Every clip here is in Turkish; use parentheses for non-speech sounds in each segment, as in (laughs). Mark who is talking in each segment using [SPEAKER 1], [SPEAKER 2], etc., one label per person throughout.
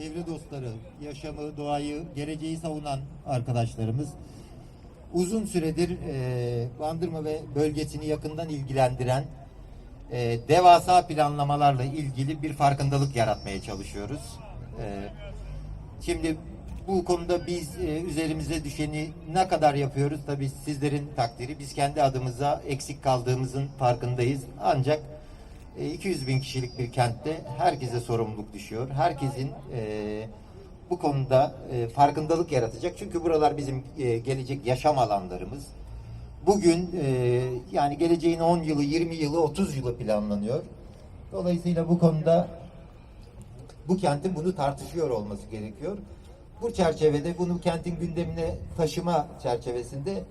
[SPEAKER 1] çevre dostları, yaşamı, doğayı, geleceği savunan arkadaşlarımız uzun süredir e, Bandırma ve bölgesini yakından ilgilendiren e, devasa planlamalarla ilgili bir farkındalık yaratmaya çalışıyoruz. E, şimdi bu konuda biz e, üzerimize düşeni ne kadar yapıyoruz tabii sizlerin takdiri. Biz kendi adımıza eksik kaldığımızın farkındayız. Ancak 200 bin kişilik bir kentte herkese sorumluluk düşüyor. Herkesin e, bu konuda e, farkındalık yaratacak. Çünkü buralar bizim e, gelecek yaşam alanlarımız. Bugün e, yani geleceğin 10 yılı, 20 yılı, 30 yılı planlanıyor. Dolayısıyla bu konuda bu kentin bunu tartışıyor olması gerekiyor. Bu çerçevede bunu kentin gündemine taşıma çerçevesinde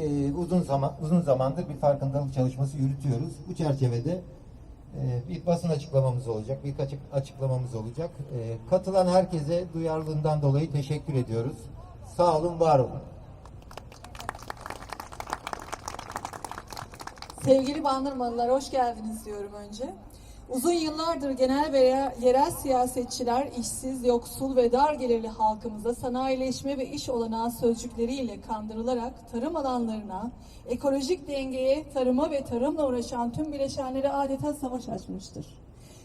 [SPEAKER 1] e, uzun zaman uzun zamandır bir farkındalık çalışması yürütüyoruz. Bu çerçevede e, bir basın açıklamamız olacak, bir açık açıklamamız olacak. E, katılan herkese duyarlılığından dolayı teşekkür ediyoruz. Sağ olun, var olun.
[SPEAKER 2] Sevgili Bandırmalılar hoş geldiniz diyorum önce. Uzun yıllardır genel veya yerel siyasetçiler işsiz, yoksul ve dar gelirli halkımıza sanayileşme ve iş olanağı sözcükleriyle kandırılarak tarım alanlarına, ekolojik dengeye, tarıma ve tarımla uğraşan tüm bileşenlere adeta savaş açmıştır.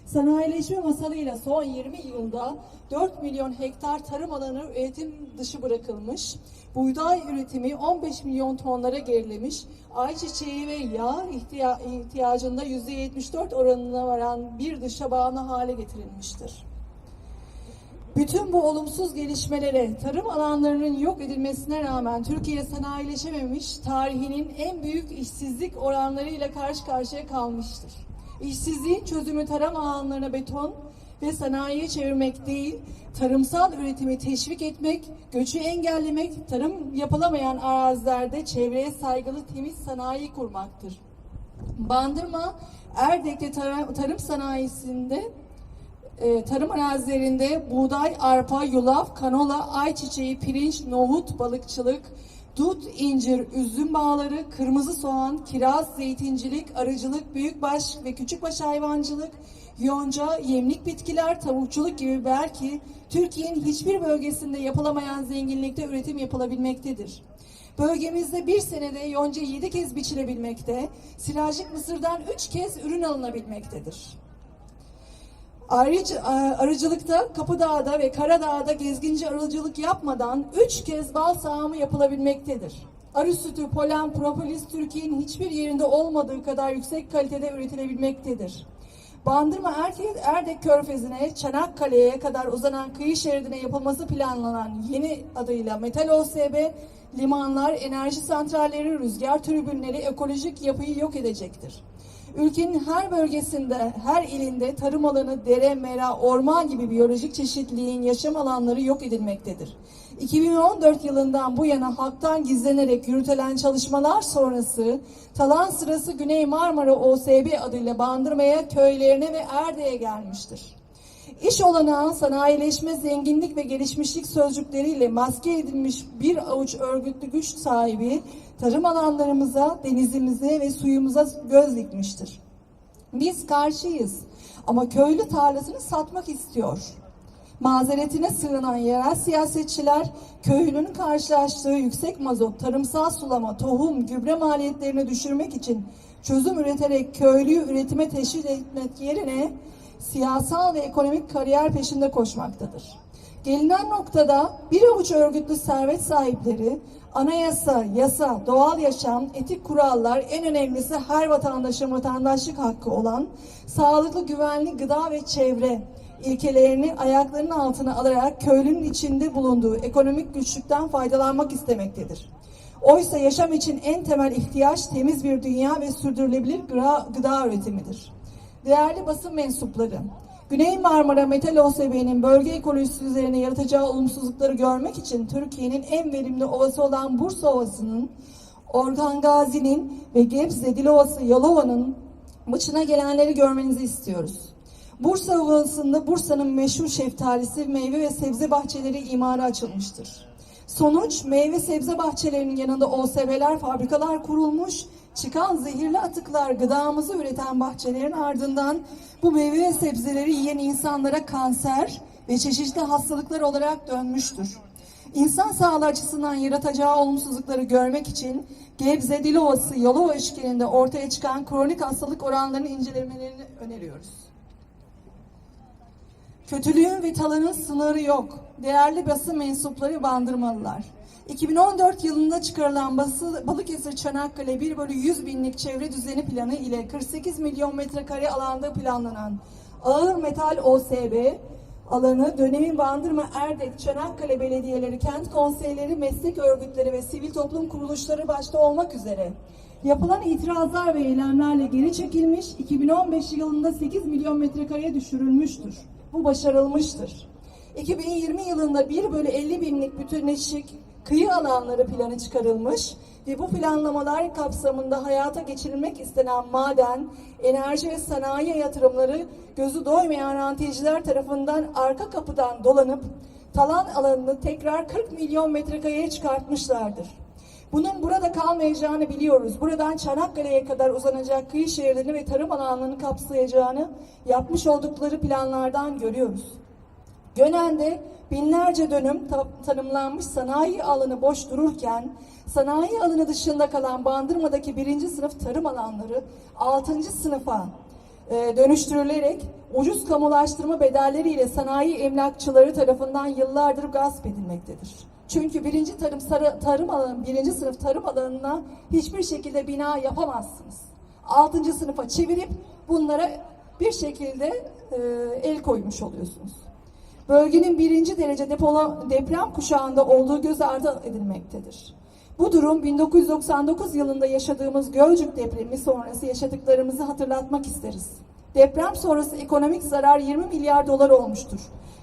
[SPEAKER 2] Sanayileşme masalıyla son 20 yılda 4 milyon hektar tarım alanı üretim dışı bırakılmış, buğday üretimi 15 milyon tonlara gerilemiş, ayçiçeği ve yağ ihtiya- ihtiyacında %74 oranına varan bir dışa bağımlı hale getirilmiştir. Bütün bu olumsuz gelişmelere, tarım alanlarının yok edilmesine rağmen Türkiye sanayileşememiş, tarihinin en büyük işsizlik oranlarıyla karşı karşıya kalmıştır. İşsizliğin çözümü tarım alanlarına beton ve sanayiye çevirmek değil, tarımsal üretimi teşvik etmek, göçü engellemek, tarım yapılamayan arazilerde çevreye saygılı temiz sanayi kurmaktır. Bandırma, Erdek'te tarım, tarım sanayisinde e, tarım arazilerinde buğday, arpa, yulaf, kanola, ayçiçeği, pirinç, nohut, balıkçılık, dut, incir, üzüm bağları, kırmızı soğan, kiraz, zeytincilik, arıcılık, büyükbaş ve küçükbaş hayvancılık, yonca, yemlik bitkiler, tavukçuluk gibi belki Türkiye'nin hiçbir bölgesinde yapılamayan zenginlikte üretim yapılabilmektedir. Bölgemizde bir senede yonca yedi kez biçilebilmekte, silajlık mısırdan üç kez ürün alınabilmektedir. Ayrıca e, arıcılıkta Kapıdağ'da ve Karadağ'da gezginci arıcılık yapmadan üç kez bal sağımı yapılabilmektedir. Arı sütü, polen, propolis Türkiye'nin hiçbir yerinde olmadığı kadar yüksek kalitede üretilebilmektedir. Bandırma Erdek Körfezi'ne, Çanakkale'ye kadar uzanan kıyı şeridine yapılması planlanan yeni adıyla Metal OSB, limanlar, enerji santralleri, rüzgar tribünleri ekolojik yapıyı yok edecektir. Ülkenin her bölgesinde, her ilinde tarım alanı, dere, mera, orman gibi biyolojik çeşitliliğin yaşam alanları yok edilmektedir. 2014 yılından bu yana halktan gizlenerek yürütülen çalışmalar sonrası talan sırası Güney Marmara OSB adıyla Bandırma'ya, köylerine ve Erde'ye gelmiştir. İş olanağı, sanayileşme, zenginlik ve gelişmişlik sözcükleriyle maske edilmiş bir avuç örgütlü güç sahibi tarım alanlarımıza, denizimize ve suyumuza göz dikmiştir. Biz karşıyız ama köylü tarlasını satmak istiyor. Mazeretine sığınan yerel siyasetçiler köylünün karşılaştığı yüksek mazot, tarımsal sulama, tohum, gübre maliyetlerini düşürmek için çözüm üreterek köylüyü üretime teşvik etmek yerine siyasal ve ekonomik kariyer peşinde koşmaktadır. Gelinen noktada bir avuç örgütlü servet sahipleri anayasa, yasa, doğal yaşam, etik kurallar en önemlisi her vatandaşın vatandaşlık hakkı olan sağlıklı, güvenli gıda ve çevre ilkelerini ayaklarının altına alarak köylünün içinde bulunduğu ekonomik güçlükten faydalanmak istemektedir. Oysa yaşam için en temel ihtiyaç temiz bir dünya ve sürdürülebilir gıda, üretimidir. Değerli basın mensupları, Güney Marmara Metal OSB'nin bölge ekolojisi üzerine yaratacağı olumsuzlukları görmek için Türkiye'nin en verimli ovası olan Bursa Ovası'nın, Orhan Gazi'nin ve Gebze Dilovası Yalova'nın maçına gelenleri görmenizi istiyoruz. Bursa Ovası'nda Bursa'nın meşhur şeftalisi, meyve ve sebze bahçeleri imara açılmıştır. Sonuç meyve sebze bahçelerinin yanında OSB'ler, fabrikalar kurulmuş, çıkan zehirli atıklar gıdamızı üreten bahçelerin ardından bu meyve ve sebzeleri yiyen insanlara kanser, ve çeşitli hastalıklar olarak dönmüştür. İnsan sağlığı açısından yaratacağı olumsuzlukları görmek için Gebze Dilovası Yalova üçgeninde ortaya çıkan kronik hastalık oranlarını incelemelerini öneriyoruz. Kötülüğün ve talanın sınırı yok. Değerli basın mensupları bandırmalılar. 2014 yılında çıkarılan bası, Balıkesir Çanakkale 1 bölü 100 binlik çevre düzeni planı ile 48 milyon metrekare alanda planlanan ağır metal OSB alanı dönemin Bandırma, Erdek, Çanakkale belediyeleri, kent konseyleri, meslek örgütleri ve sivil toplum kuruluşları başta olmak üzere yapılan itirazlar ve eylemlerle geri çekilmiş, 2015 yılında 8 milyon metrekareye düşürülmüştür. Bu başarılmıştır. 2020 yılında 1 bölü 50 binlik bütünleşik kıyı alanları planı çıkarılmış ve bu planlamalar kapsamında hayata geçirilmek istenen maden, enerji ve sanayi yatırımları gözü doymayan rantiyeciler tarafından arka kapıdan dolanıp talan alanını tekrar 40 milyon metrekareye çıkartmışlardır. Bunun burada kalmayacağını biliyoruz. Buradan Çanakkale'ye kadar uzanacak kıyı şehirlerini ve tarım alanlarını kapsayacağını yapmış oldukları planlardan görüyoruz. Gönen'de binlerce dönüm ta- tanımlanmış sanayi alanı boş dururken sanayi alanı dışında kalan Bandırma'daki birinci sınıf tarım alanları altıncı sınıfa e, dönüştürülerek ucuz kamulaştırma bedelleriyle sanayi emlakçıları tarafından yıllardır gasp edilmektedir. Çünkü birinci tarım sarı- tarım alanı, birinci sınıf tarım alanına hiçbir şekilde bina yapamazsınız. Altıncı sınıfa çevirip bunlara bir şekilde e, el koymuş oluyorsunuz. Bölgenin birinci derece depola, deprem kuşağında olduğu göz ardı edilmektedir. Bu durum 1999 yılında yaşadığımız Gölcük depremi sonrası yaşadıklarımızı hatırlatmak isteriz. Deprem sonrası ekonomik zarar 20 milyar dolar olmuştur.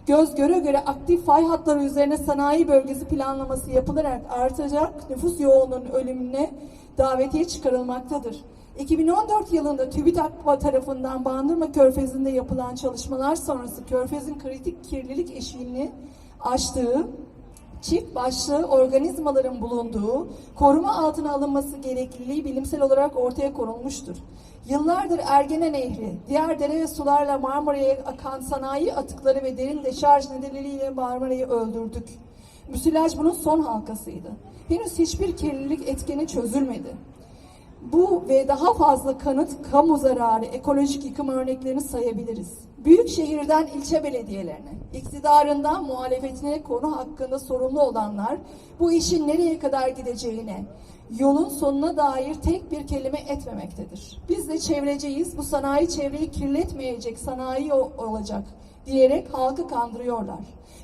[SPEAKER 2] Göz göre göre aktif fay hatları üzerine sanayi bölgesi planlaması yapılarak artacak nüfus yoğunluğunun ölümüne davetiye çıkarılmaktadır. 2014 yılında TÜBİTAK tarafından Bandırma Körfezi'nde yapılan çalışmalar sonrası Körfez'in kritik kirlilik eşiğini aştığı, çift başlı organizmaların bulunduğu, koruma altına alınması gerekliliği bilimsel olarak ortaya konulmuştur. Yıllardır Ergene Nehri, diğer dere ve sularla Marmara'ya akan sanayi atıkları ve derin deşarj nedeniyle Marmara'yı öldürdük. Müsilaj bunun son halkasıydı. Henüz hiçbir kirlilik etkeni çözülmedi. Bu ve daha fazla kanıt, kamu zararı, ekolojik yıkım örneklerini sayabiliriz. Büyük şehirden ilçe belediyelerine, iktidarından muhalefetine konu hakkında sorumlu olanlar bu işin nereye kadar gideceğine, yolun sonuna dair tek bir kelime etmemektedir. Biz de çevreciyiz, bu sanayi çevreyi kirletmeyecek sanayi olacak diyerek halkı kandırıyorlar.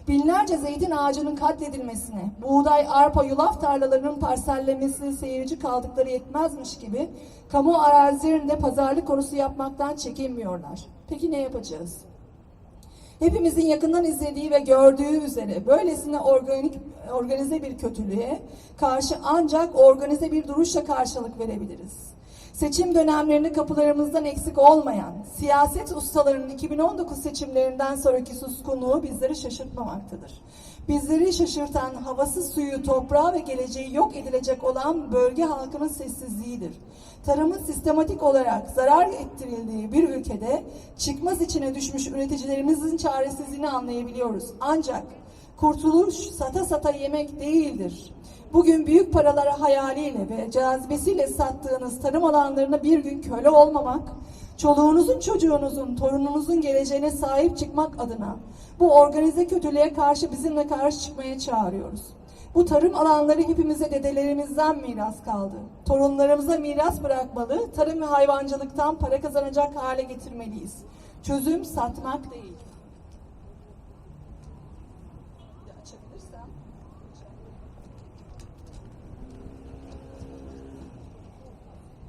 [SPEAKER 2] Binlerce zeytin ağacının katledilmesine, buğday, arpa, yulaf tarlalarının parsellemesine seyirci kaldıkları yetmezmiş gibi kamu arazilerinde pazarlık konusu yapmaktan çekinmiyorlar. Peki ne yapacağız? Hepimizin yakından izlediği ve gördüğü üzere böylesine organik, organize bir kötülüğe karşı ancak organize bir duruşla karşılık verebiliriz. Seçim dönemlerinde kapılarımızdan eksik olmayan siyaset ustalarının 2019 seçimlerinden sonraki suskunluğu bizleri şaşırtmamaktadır. Bizleri şaşırtan havası, suyu, toprağı ve geleceği yok edilecek olan bölge halkının sessizliğidir. Tarımın sistematik olarak zarar ettirildiği bir ülkede çıkmaz içine düşmüş üreticilerimizin çaresizliğini anlayabiliyoruz. Ancak kurtuluş sata sata yemek değildir. Bugün büyük paralara hayaliyle ve cazibesiyle sattığınız tarım alanlarına bir gün köle olmamak, çoluğunuzun, çocuğunuzun, torununuzun geleceğine sahip çıkmak adına bu organize kötülüğe karşı bizimle karşı çıkmaya çağırıyoruz. Bu tarım alanları hepimize dedelerimizden miras kaldı. Torunlarımıza miras bırakmalı, tarım ve hayvancılıktan para kazanacak hale getirmeliyiz. Çözüm satmak değil.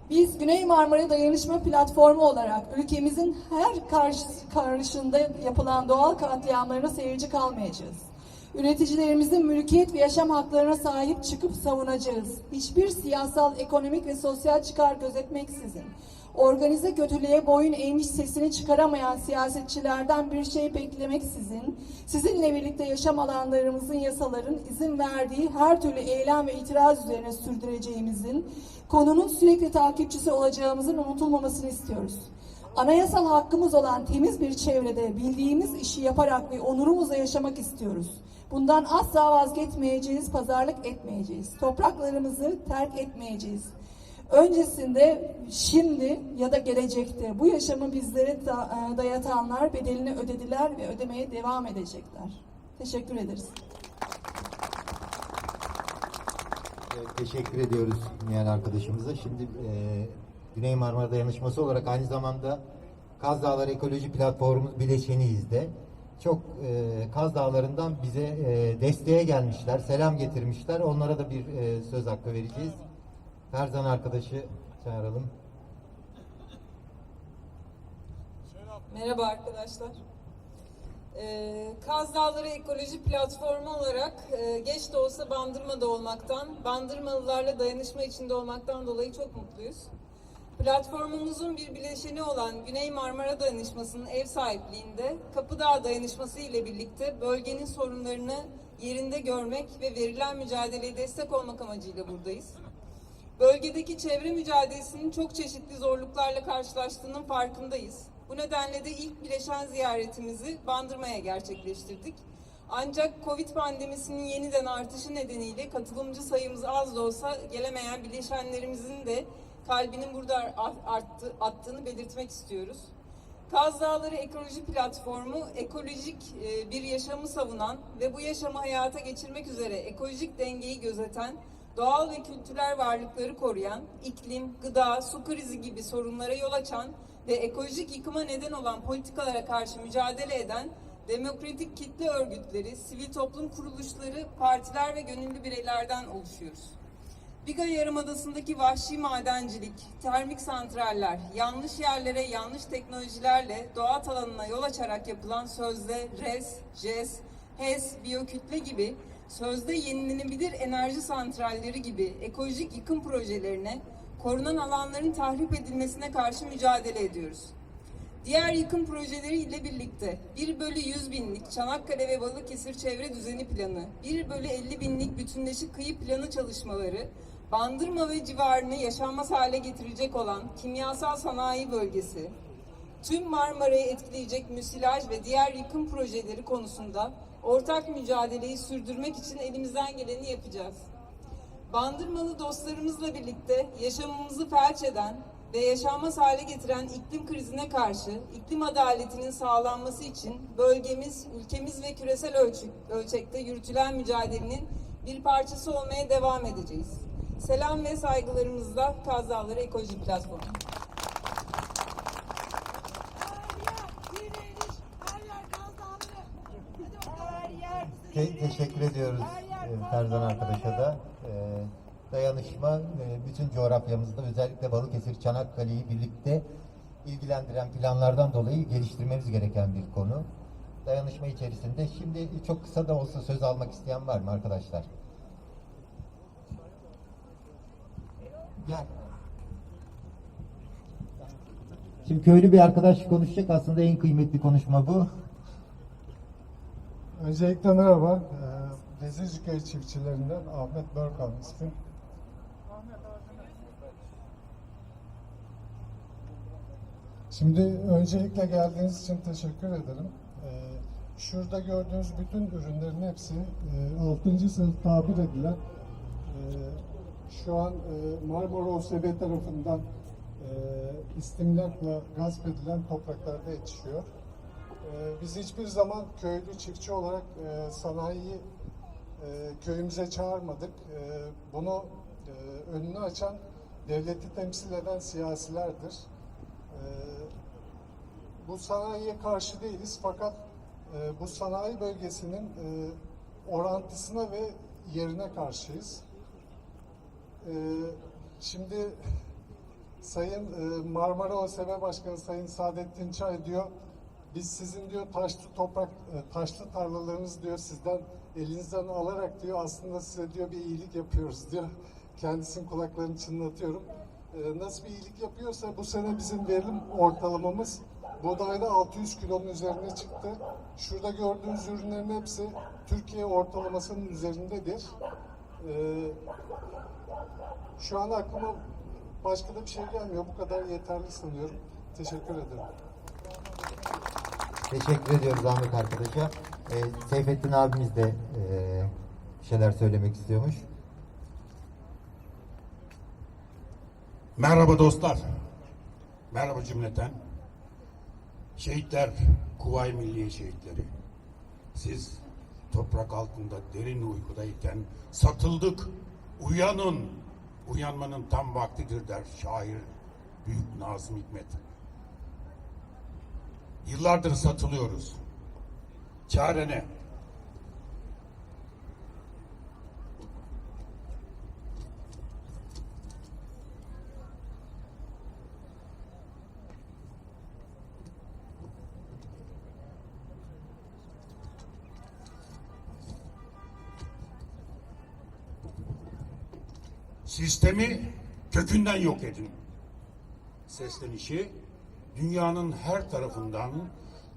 [SPEAKER 2] Biz Güney Marmara Dayanışma Platformu olarak ülkemizin her karşı, karşında yapılan doğal katliamlarına seyirci kalmayacağız. Üreticilerimizin mülkiyet ve yaşam haklarına sahip çıkıp savunacağız. Hiçbir siyasal, ekonomik ve sosyal çıkar gözetmeksizin organize kötülüğe boyun eğmiş sesini çıkaramayan siyasetçilerden bir şey beklemeksizin, sizinle birlikte yaşam alanlarımızın yasaların izin verdiği her türlü eylem ve itiraz üzerine sürdüreceğimizin, konunun sürekli takipçisi olacağımızın unutulmamasını istiyoruz. Anayasal hakkımız olan temiz bir çevrede bildiğimiz işi yaparak ve onurumuzla yaşamak istiyoruz. Bundan asla vazgeçmeyeceğiz, pazarlık etmeyeceğiz. Topraklarımızı terk etmeyeceğiz. Öncesinde, şimdi ya da gelecekte bu yaşamı bizlere e, dayatanlar bedelini ödediler ve ödemeye devam edecekler. Teşekkür ederiz.
[SPEAKER 1] Teşekkür ediyoruz Nihal arkadaşımıza. Şimdi e, Güney Marmara Dayanışması olarak aynı zamanda Kaz Dağları Ekoloji Platformu bileşeniyiz de. Çok e, Kaz Dağları'ndan bize e, desteğe gelmişler, selam getirmişler. Onlara da bir e, söz hakkı vereceğiz. Ferzan arkadaşı çağıralım.
[SPEAKER 3] Merhaba arkadaşlar. Ee, Kaz Dağları Ekoloji Platformu olarak e, geç de olsa Bandırma'da olmaktan, Bandırmalılarla dayanışma içinde olmaktan dolayı çok mutluyuz. Platformumuzun bir bileşeni olan Güney Marmara Dayanışması'nın ev sahipliğinde Kapıdağ Dayanışması ile birlikte bölgenin sorunlarını yerinde görmek ve verilen mücadeleye destek olmak amacıyla buradayız. Bölgedeki çevre mücadelesinin çok çeşitli zorluklarla karşılaştığının farkındayız. Bu nedenle de ilk bileşen ziyaretimizi Bandırma'ya gerçekleştirdik. Ancak Covid pandemisinin yeniden artışı nedeniyle katılımcı sayımız az da olsa gelemeyen bileşenlerimizin de kalbinin burada arttı, attığını belirtmek istiyoruz. Kaz Dağları Ekoloji Platformu ekolojik e, bir yaşamı savunan ve bu yaşamı hayata geçirmek üzere ekolojik dengeyi gözeten, doğal ve kültürel varlıkları koruyan, iklim, gıda, su krizi gibi sorunlara yol açan ve ekolojik yıkıma neden olan politikalara karşı mücadele eden demokratik kitle örgütleri, sivil toplum kuruluşları, partiler ve gönüllü bireylerden oluşuyoruz. Biga Yarımadası'ndaki vahşi madencilik, termik santraller, yanlış yerlere yanlış teknolojilerle doğa alanına yol açarak yapılan sözde RES, JES, HES, biyokütle gibi sözde yenilenebilir enerji santralleri gibi ekolojik yıkım projelerine, korunan alanların tahrip edilmesine karşı mücadele ediyoruz. Diğer yıkım projeleri ile birlikte 1 bölü 100 binlik Çanakkale ve Balıkesir çevre düzeni planı, 1 bölü 50 binlik bütünleşik kıyı planı çalışmaları, Bandırma ve civarını yaşanmaz hale getirecek olan kimyasal sanayi bölgesi, tüm Marmara'yı etkileyecek müsilaj ve diğer yıkım projeleri konusunda ortak mücadeleyi sürdürmek için elimizden geleni yapacağız. Bandırmalı dostlarımızla birlikte yaşamımızı felç eden ve yaşanmaz hale getiren iklim krizine karşı iklim adaletinin sağlanması için bölgemiz, ülkemiz ve küresel ölçü- ölçekte yürütülen mücadelenin bir parçası olmaya devam edeceğiz. Selam ve saygılarımızla Kaz Dağları Ekoloji Platformu.
[SPEAKER 4] Her yer direniş, her yer Kaz Dağları. Hadi bakalım. Her yer
[SPEAKER 1] Te- teşekkür ediyoruz e, Ferzan arkadaşa da. E, dayanışma e, bütün coğrafyamızda özellikle Balıkesir, Çanakkale'yi birlikte ilgilendiren planlardan dolayı geliştirmemiz gereken bir konu. Dayanışma içerisinde şimdi çok kısa da olsa söz almak isteyen var mı arkadaşlar? Gel. Şimdi köylü bir arkadaş konuşacak. Aslında en kıymetli konuşma bu.
[SPEAKER 5] Öncelikle merhaba. Ee, Vezirciköy çiftçilerinden Ahmet Börkan ismim. Şimdi öncelikle geldiğiniz için teşekkür ederim. Ee, şurada gördüğünüz bütün ürünlerin hepsi e, 6. sınıf tabir edilen e, şu an e, Marmara OSB tarafından e, istimlakla gasp edilen topraklarda yetişiyor. Ee, Biz hiçbir zaman köylü çiftçi olarak e, sanayiyi e, köyümüze çağırmadık. E, Bunu e, önünü açan devleti temsil eden siyasilerdir. E, Bu sanayiye karşı değiliz fakat e, bu sanayi bölgesinin e, orantısına ve yerine karşıyız. E, Şimdi (laughs) Sayın e, Marmara OSB Başkanı Sayın Saadettin Çay diyor biz sizin diyor taşlı toprak e, taşlı tarlalarınız diyor sizden elinizden alarak diyor aslında size diyor bir iyilik yapıyoruz diyor. Kendisinin kulaklarını çınlatıyorum. E, Nasıl bir iyilik yapıyorsa bu sene bizim verim ortalamamız buğdayda 600 kilonun üzerine çıktı. Şurada gördüğünüz ürünlerin hepsi Türkiye ortalamasının üzerindedir. E, Şu an aklıma başka da bir şey gelmiyor. Bu kadar yeterli sanıyorum. Teşekkür ederim.
[SPEAKER 1] Teşekkür ediyoruz Ahmet arkadaşa. Ee, Seyfettin abimiz de e, bir şeyler söylemek istiyormuş.
[SPEAKER 6] Merhaba dostlar. Merhaba cümleten. Şehitler, Kuvayi Milliye şehitleri. Siz toprak altında derin uykudayken satıldık. Uyanın. Uyanmanın tam vaktidir der şair Büyük Nazım Hikmet. Yıllardır satılıyoruz. Çare ne? Sistemi kökünden yok edin. Seslenişi dünyanın her tarafından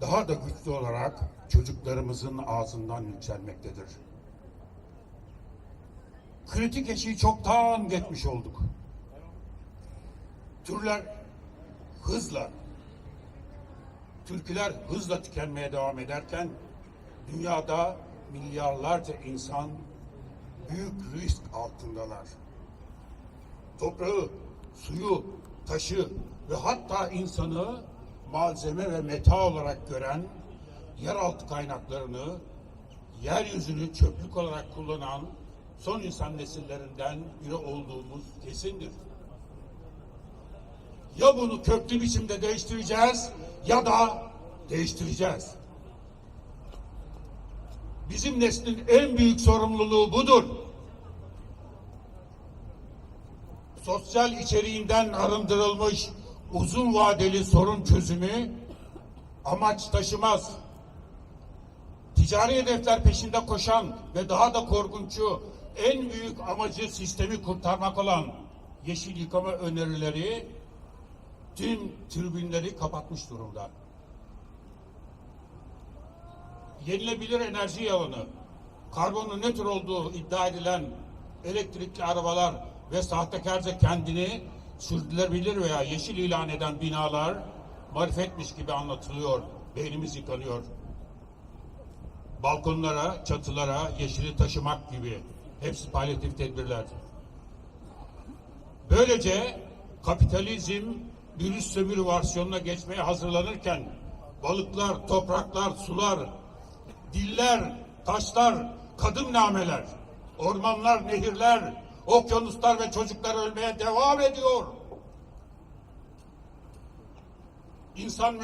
[SPEAKER 6] daha da güçlü olarak çocuklarımızın ağzından yükselmektedir. Kritik eşiği çoktan geçmiş olduk. Türler hızla, türküler hızla tükenmeye devam ederken dünyada milyarlarca insan büyük risk altındalar toprağı, suyu, taşı ve hatta insanı malzeme ve meta olarak gören, yeraltı kaynaklarını, yeryüzünü çöplük olarak kullanan son insan nesillerinden biri olduğumuz kesindir. Ya bunu köklü biçimde değiştireceğiz ya da değiştireceğiz. Bizim neslin en büyük sorumluluğu budur. Sosyal içeriğinden arındırılmış uzun vadeli sorun çözümü amaç taşımaz. Ticari hedefler peşinde koşan ve daha da korkunçu en büyük amacı sistemi kurtarmak olan yeşil yıkama önerileri tüm tribünleri kapatmış durumda. Yenilebilir enerji yalanı, karbonun nötr olduğu iddia edilen elektrikli arabalar ve sahtekarca kendini sürdürülebilir veya yeşil ilan eden binalar marifetmiş gibi anlatılıyor. Beynimiz yıkanıyor. Balkonlara, çatılara yeşili taşımak gibi. Hepsi palyatif tedbirler. Böylece kapitalizm virüs sömürü versiyonuna geçmeye hazırlanırken balıklar, topraklar, sular, diller, taşlar, kadın nameler, ormanlar, nehirler, okyanuslar ve çocuklar ölmeye devam ediyor. İnsan,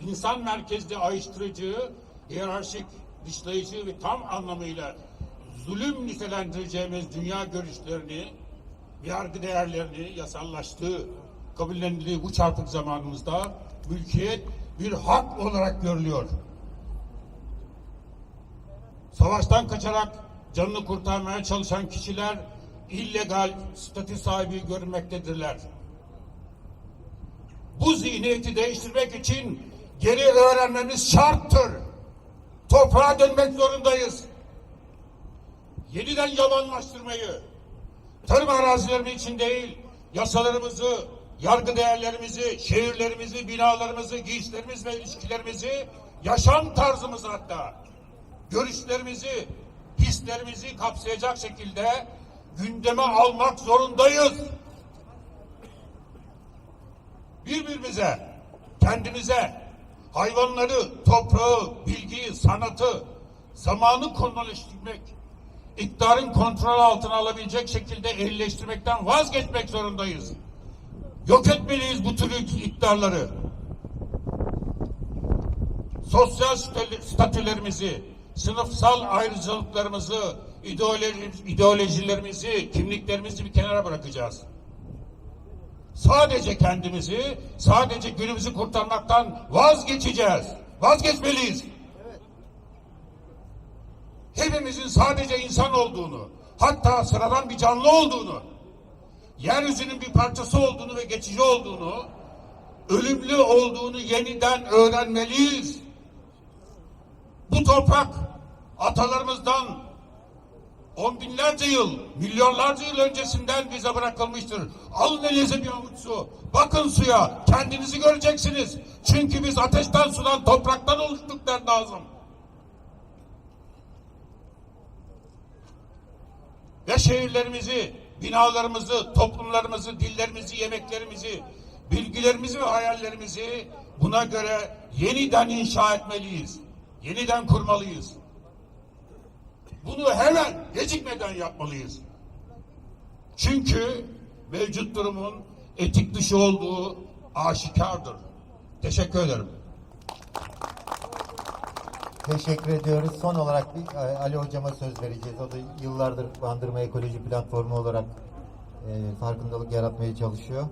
[SPEAKER 6] insan merkezli ayrıştırıcı, hiyerarşik, dışlayıcı ve tam anlamıyla zulüm nitelendireceğimiz dünya görüşlerini, yargı değerlerini yasallaştığı, kabullendiği bu çarpık zamanımızda mülkiyet bir hak olarak görülüyor. Savaştan kaçarak canını kurtarmaya çalışan kişiler illegal statü sahibi görünmektedirler. Bu zihniyeti değiştirmek için geri öğrenmemiz şarttır. Toprağa dönmek zorundayız. Yeniden yalanlaştırmayı, tarım arazilerimiz için değil, yasalarımızı, yargı değerlerimizi, şehirlerimizi, binalarımızı, giysilerimiz ve ilişkilerimizi, yaşam tarzımızı hatta, görüşlerimizi, hislerimizi kapsayacak şekilde gündeme almak zorundayız. Birbirimize, kendimize, hayvanları, toprağı, bilgiyi, sanatı, zamanı konuleştirmek, iktidarın kontrol altına alabilecek şekilde ehlileştirmekten vazgeçmek zorundayız. Yok etmeliyiz bu tür iktidarları. Sosyal statü- statülerimizi, sınıfsal ayrıcalıklarımızı, ideoloji, ideolojilerimizi, kimliklerimizi bir kenara bırakacağız. Sadece kendimizi, sadece günümüzü kurtarmaktan vazgeçeceğiz. Vazgeçmeliyiz. Hepimizin sadece insan olduğunu, hatta sıradan bir canlı olduğunu, yeryüzünün bir parçası olduğunu ve geçici olduğunu, ölümlü olduğunu yeniden öğrenmeliyiz. Bu toprak atalarımızdan on binlerce yıl, milyonlarca yıl öncesinden bize bırakılmıştır. Alın elinize bir avuç su. Bakın suya. Kendinizi göreceksiniz. Çünkü biz ateşten, sudan, topraktan oluştuk der Nazım. Ve şehirlerimizi, binalarımızı, toplumlarımızı, dillerimizi, yemeklerimizi, bilgilerimizi ve hayallerimizi buna göre yeniden inşa etmeliyiz. Yeniden kurmalıyız. Bunu hemen gecikmeden yapmalıyız. Çünkü mevcut durumun etik dışı olduğu aşikardır. Teşekkür ederim.
[SPEAKER 1] Teşekkür ediyoruz. Son olarak bir e, Ali Hocama söz vereceğiz. O da yıllardır Bandırma Ekoloji Platformu olarak e, farkındalık yaratmaya çalışıyor.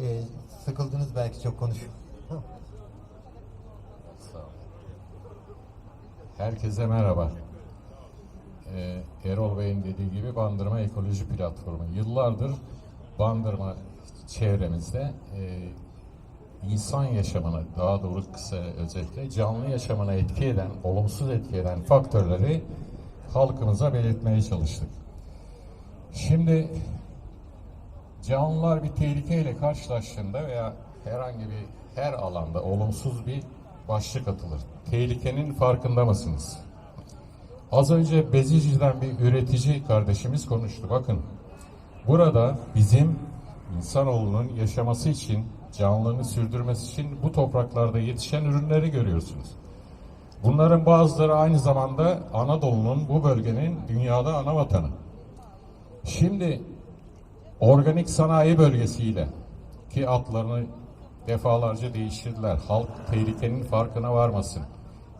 [SPEAKER 1] E, sıkıldınız belki çok konuşuyor.
[SPEAKER 7] Herkese merhaba. Ee, Erol Bey'in dediği gibi Bandırma Ekoloji Platformu. Yıllardır Bandırma çevremizde e, insan yaşamını, daha doğrusu kısa özetle canlı yaşamına etki eden, olumsuz etki eden faktörleri halkımıza belirtmeye çalıştık. Şimdi canlılar bir tehlikeyle karşılaştığında veya herhangi bir her alanda olumsuz bir başlık atılır. Tehlikenin farkında mısınız? Az önce Bezici'den bir üretici kardeşimiz konuştu. Bakın burada bizim insanoğlunun yaşaması için, canlılığını sürdürmesi için bu topraklarda yetişen ürünleri görüyorsunuz. Bunların bazıları aynı zamanda Anadolu'nun, bu bölgenin dünyada ana vatanı. Şimdi organik sanayi bölgesiyle ki adlarını defalarca değiştirdiler. Halk tehlikenin farkına varmasın,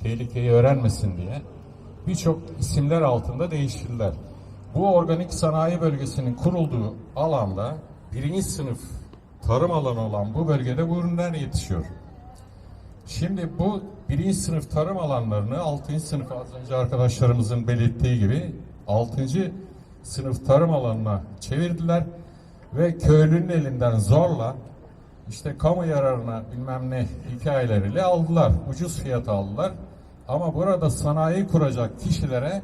[SPEAKER 7] tehlikeyi öğrenmesin diye birçok isimler altında değiştirdiler. Bu organik sanayi bölgesinin kurulduğu alanda birinci sınıf tarım alanı olan bu bölgede bu ürünler yetişiyor. Şimdi bu birinci sınıf tarım alanlarını altıncı sınıf az önce arkadaşlarımızın belirttiği gibi altıncı sınıf tarım alanına çevirdiler ve köylünün elinden zorla işte kamu yararına bilmem ne hikayeleriyle aldılar. Ucuz fiyata aldılar. Ama burada sanayi kuracak kişilere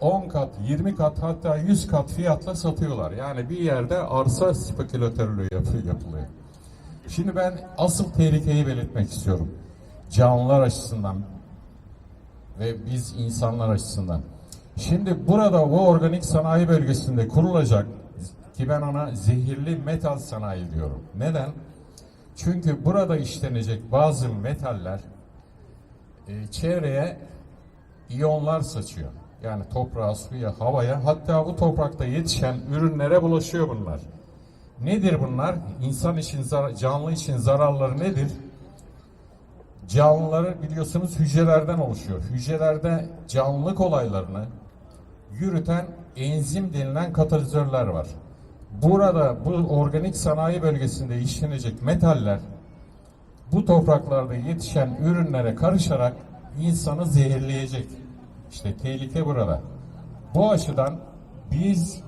[SPEAKER 7] 10 kat, 20 kat hatta 100 kat fiyatla satıyorlar. Yani bir yerde arsa spekülatörlüğü yapı- yapılıyor. Şimdi ben asıl tehlikeyi belirtmek istiyorum. Canlılar açısından ve biz insanlar açısından. Şimdi burada bu organik sanayi bölgesinde kurulacak ki ben ona zehirli metal sanayi diyorum. Neden? Çünkü burada işlenecek bazı metaller e, çevreye iyonlar saçıyor. Yani toprağa, suya, havaya hatta bu toprakta yetişen ürünlere bulaşıyor bunlar. Nedir bunlar? İnsan için, canlı için zararları nedir? Canlıları biliyorsunuz hücrelerden oluşuyor. Hücrelerde canlılık olaylarını yürüten enzim denilen katalizörler var. Burada bu organik sanayi bölgesinde işlenecek metaller bu topraklarda yetişen ürünlere karışarak insanı zehirleyecek. İşte tehlike burada. Bu açıdan biz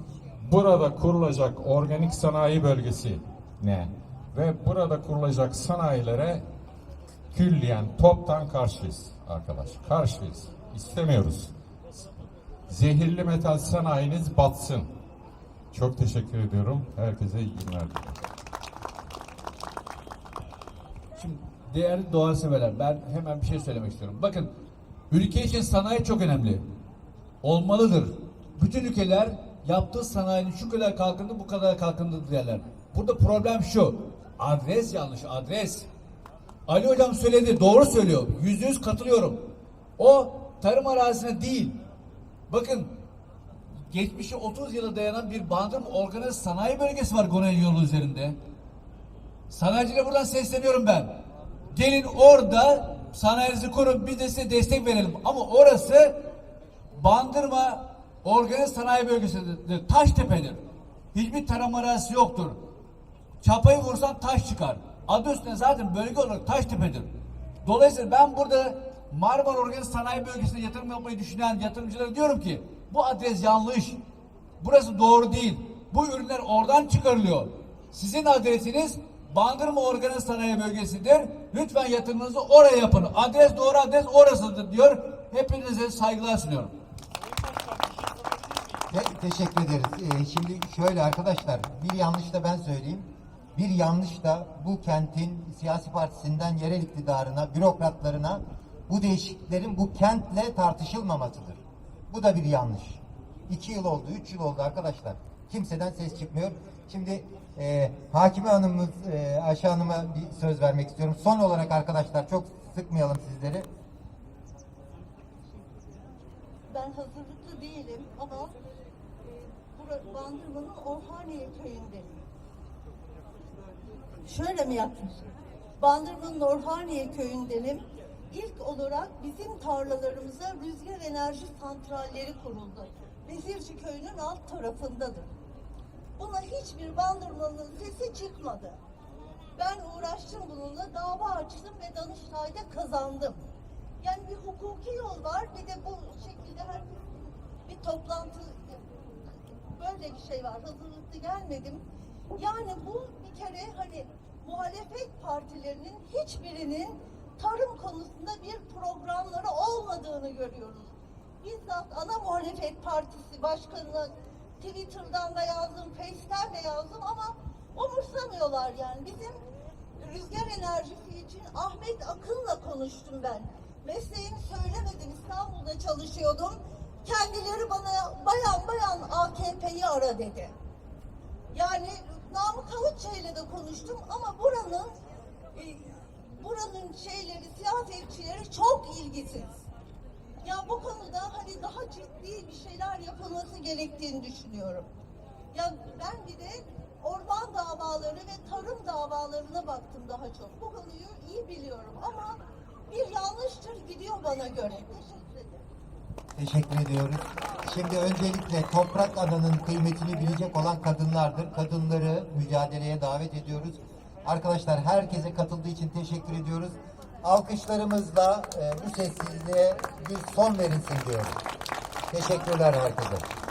[SPEAKER 7] burada kurulacak organik sanayi bölgesi ne ve burada kurulacak sanayilere külliyen toptan karşıyız arkadaş. Karşıyız. İstemiyoruz. Zehirli metal sanayiniz batsın. Çok teşekkür ediyorum. Herkese iyi günler diliyorum.
[SPEAKER 8] Şimdi değerli doğa severler ben hemen bir şey söylemek istiyorum. Bakın ülke için sanayi çok önemli. Olmalıdır. Bütün ülkeler yaptığı sanayinin şu kadar kalkındı bu kadar kalkındı derler. Burada problem şu. Adres yanlış adres. Ali hocam söyledi doğru söylüyor. Yüzde yüz katılıyorum. O tarım arazisine değil. Bakın geçmişi 30 yıla dayanan bir bandırma organize sanayi bölgesi var Gonel yolu üzerinde. Sanayicilere buradan sesleniyorum ben. Gelin orada sanayinizi kurun biz de size destek verelim. Ama orası Bandırma organize sanayi bölgesidir. Taştepe'dir. Hiçbir tarım arazisi yoktur. Çapayı vursan taş çıkar. Adı üstünde zaten bölge olarak Taştepe'dir. Dolayısıyla ben burada Marmara Organize Sanayi Bölgesi'ne yatırım yapmayı düşünen yatırımcılara diyorum ki bu adres yanlış. Burası doğru değil. Bu ürünler oradan çıkarılıyor. Sizin adresiniz Bandırma Organize Sanayi Bölgesi'dir. Lütfen yatırımınızı oraya yapın. Adres doğru adres orasıdır diyor. Hepinize saygılar sunuyorum.
[SPEAKER 1] Te- teşekkür ederiz. Ee, şimdi şöyle arkadaşlar, bir yanlış da ben söyleyeyim. Bir yanlış da bu kentin siyasi partisinden yerel iktidarına, bürokratlarına bu değişikliklerin bu kentle tartışılmamasıdır. Bu da bir yanlış. İki yıl oldu, üç yıl oldu arkadaşlar. Kimseden ses çıkmıyor. Şimdi e, Hakime Hanım'ız, e, Ayşe Hanım'a bir söz vermek istiyorum. Son olarak arkadaşlar çok sıkmayalım sizleri.
[SPEAKER 9] Ben hazırlıklı değilim ama e, Bandırma'nın Orhaniye köyündeyim. Şöyle mi yaptım? Bandırma'nın Orhaniye köyündenim. İlk olarak bizim tarlalarımıza rüzgar enerji santralleri kuruldu. Bezirci köyünün alt tarafındadır. Buna hiçbir Bandırmalı'nın sesi çıkmadı. Ben uğraştım bununla, dava açtım ve Danıştay'da kazandım. Yani bir hukuki yol var, bir de bu şekilde herkes bir toplantı, böyle bir şey var. Hazırlıklı gelmedim. Yani bu bir kere hani muhalefet partilerinin hiçbirinin tarım konusunda bir programları olmadığını görüyoruz. Bizzat ana muhalefet partisi başkanına Twitter'dan da yazdım, Face'ten de yazdım ama umursamıyorlar yani. Bizim rüzgar enerjisi için Ahmet Akın'la konuştum ben. Mesleğimi söylemedim, İstanbul'da çalışıyordum. Kendileri bana bayan bayan AKP'yi ara dedi. Yani Namık Havuçça ile de konuştum ama buranın e, buranın şeyleri, siyasetçileri çok ilgisiz. Ya bu konuda hani daha ciddi bir şeyler yapılması gerektiğini düşünüyorum. Ya ben bir de orman davaları ve tarım davalarına baktım daha çok. Bu konuyu iyi biliyorum ama bir yanlıştır gidiyor bana göre. Teşekkür ederim.
[SPEAKER 1] Teşekkür ediyoruz. Şimdi öncelikle toprak ananın kıymetini bilecek olan kadınlardır. Kadınları mücadeleye davet ediyoruz. Arkadaşlar herkese katıldığı için teşekkür ediyoruz. Alkışlarımızla e, bu sessizliğe bir son verilsin diyoruz. Teşekkürler herkese.